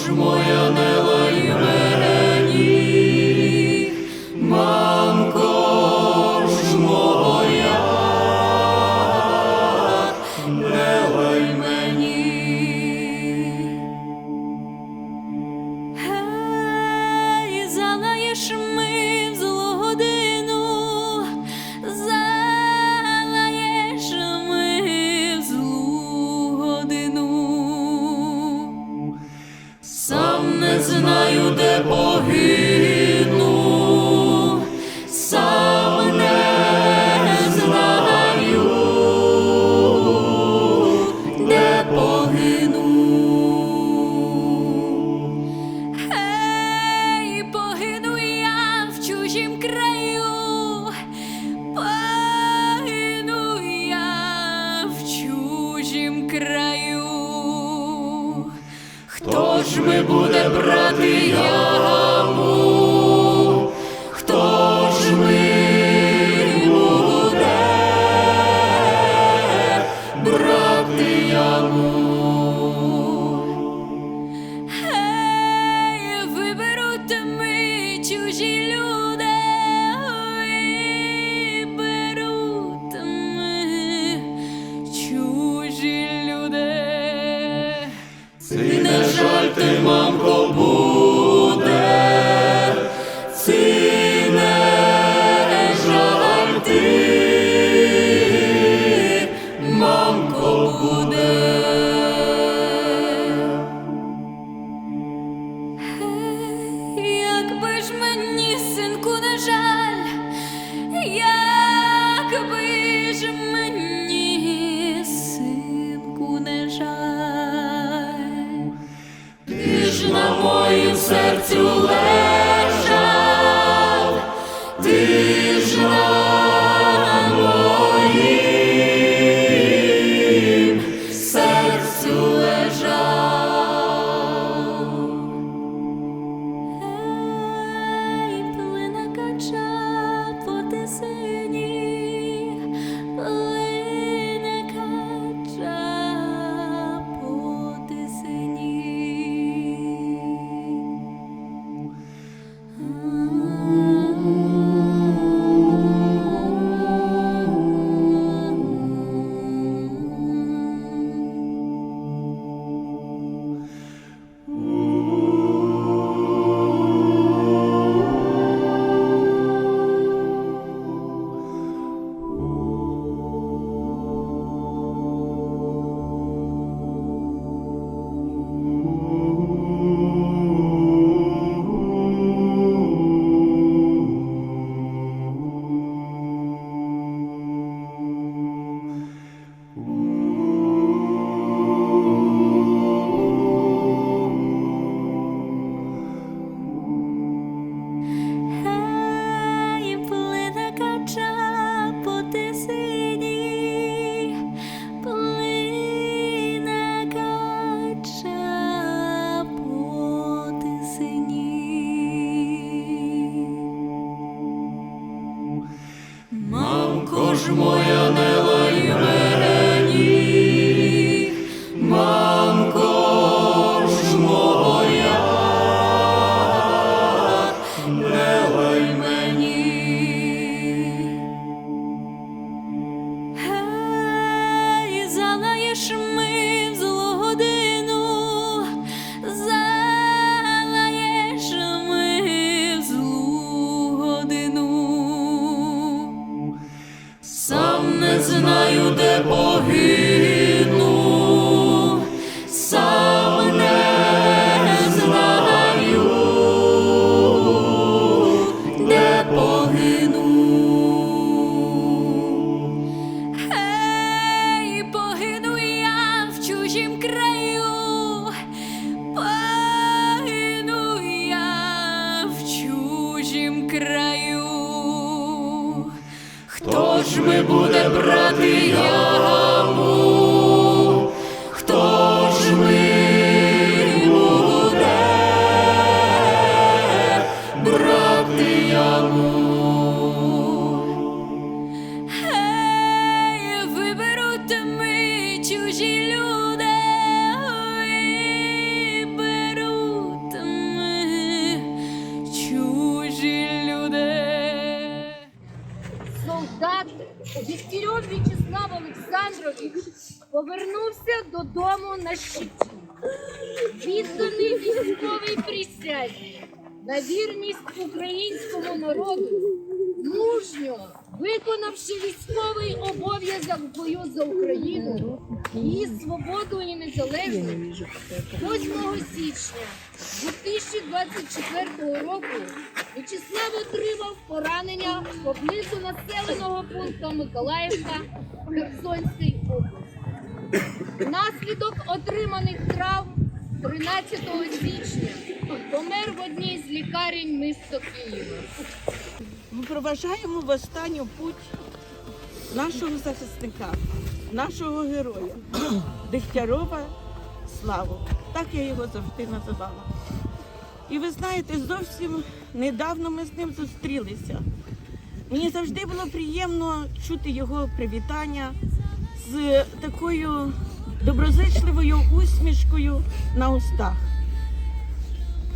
ж моя не Мамко ж ж ми буде брати я. На щиті, відданий військовій присязі на вірність українському народу, мужньо виконавши військовий обов'язок бою за Україну, її свободу і незалежність, 8 січня 2024 року В'ячеслав отримав поранення поблизу населеного пункту Миколаївка Херсонської області. Внаслідок отриманих травм 13 січня помер в одній з лікарень міста Києва. Ми проважаємо в останню путь нашого захисника, нашого героя Дегтярова Славу. Так я його завжди називала. І ви знаєте, зовсім недавно ми з ним зустрілися. Мені завжди було приємно чути його привітання з такою доброзичливою усмішкою на устах.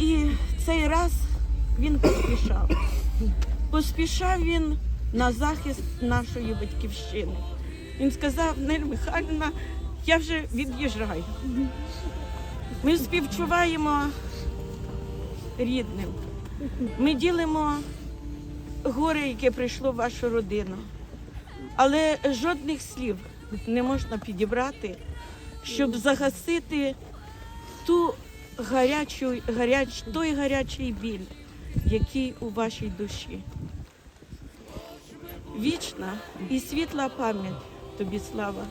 І цей раз він поспішав. Поспішав він на захист нашої батьківщини. Він сказав, Нель Михайлівна, я вже від'їжджаю. Ми співчуваємо рідним. Ми ділимо горе, яке прийшло в вашу родину. Але жодних слів не можна підібрати, щоб загасити ту гарячу, гаряч, той гарячий біль, який у вашій душі. Вічна і світла пам'ять тобі слава.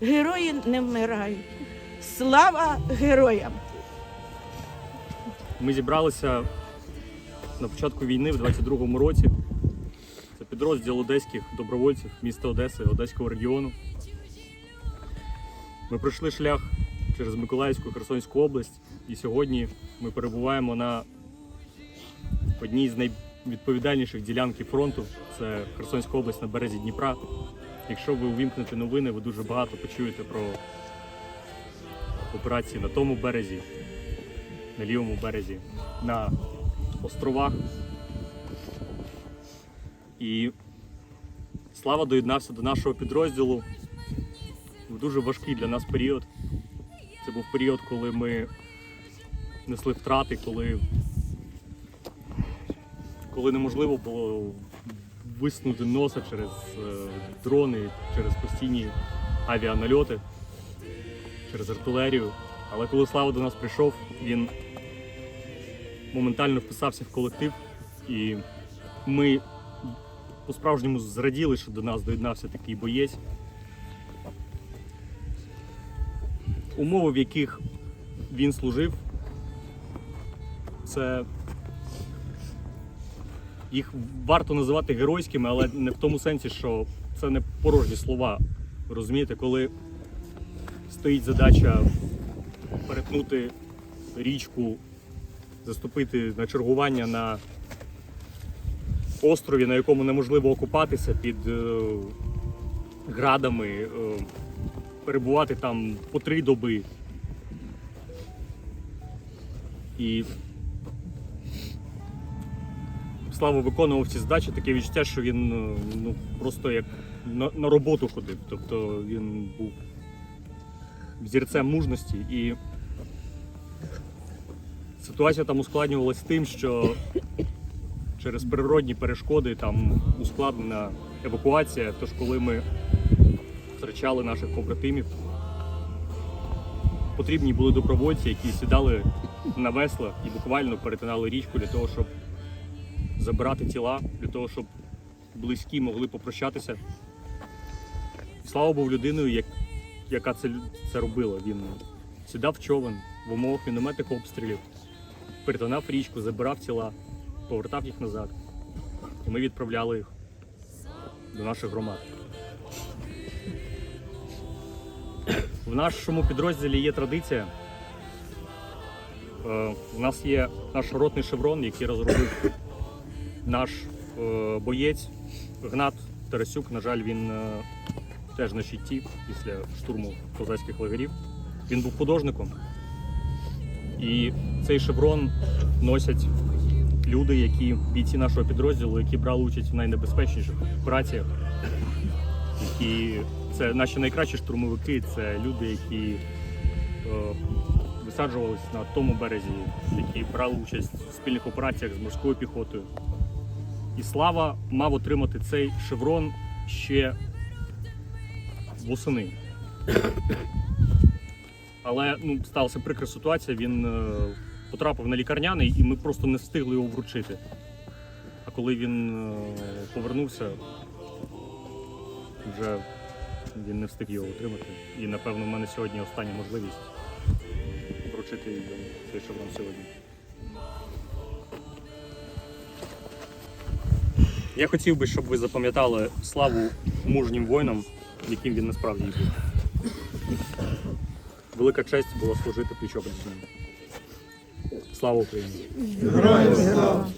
Герої не вмирають. Слава героям! Ми зібралися на початку війни в 22-му році. Це підрозділ одеських добровольців міста Одеси, Одеського регіону. Ми пройшли шлях через Миколаївську Херсонську область, і сьогодні ми перебуваємо на одній з найвідповідальніших ділянки фронту. Це Херсонська область на березі Дніпра. Якщо ви увімкнете новини, ви дуже багато почуєте про операції на тому березі, на лівому березі, на островах. І Слава доєднався до нашого підрозділу в дуже важкий для нас період. Це був період, коли ми несли втрати, коли, коли неможливо було виснути носа через е, дрони, через постійні авіанальоти, через артилерію. Але коли Слава до нас прийшов, він моментально вписався в колектив, і ми по-справжньому зраділи, що до нас доєднався такий боєць. Умови, в яких він служив, це їх варто називати геройськими, але не в тому сенсі, що це не порожні слова. Розумієте, коли стоїть задача перетнути річку, заступити на чергування на острові, на якому неможливо окупатися під е, градами, е, перебувати там по три доби. І Слава виконував ці задачі, таке відчуття, що він е, ну, просто як на, на роботу ходив. Тобто він був взірцем мужності і ситуація там ускладнювалась тим, що через природні перешкоди там ускладнена евакуація. Тож коли ми втрачали наших побратимів, потрібні були добровольці, які сідали на весла і буквально перетинали річку для того, щоб забирати тіла, для того, щоб близькі могли попрощатися. Слава був людиною, яка це, це робила. Він сідав човен в умовах мінометних обстрілів, перетинав річку, забирав тіла, повертав їх назад. І ми відправляли їх до наших громад. В нашому підрозділі є традиція. Е, У нас є наш ротний шеврон, який розробив наш е, боєць Гнат Тарасюк. На жаль, він е, теж на щиті після штурму козацьких лагерів. Він був художником. І цей шеврон носять люди, які бійці нашого підрозділу, які брали участь в найнебезпечніших операціях, які Це наші найкращі штурмовики, це люди, які е, висаджувались на тому березі, які брали участь в спільних операціях з морською піхотою. І Слава мав отримати цей шеврон ще восени. Але ну, сталася прикра ситуація, він е, потрапив на лікарняний і ми просто не встигли його вручити. А коли він е, повернувся, вже він не встиг його отримати. І напевно в мене сьогодні остання можливість вручити йому цей шеврон сьогодні. Я хотів би, щоб ви запам'ятали славу мужнім воїнам, яким він насправді і був. Велика честь була служити пліч з ним. Слава Україні! Героям слава!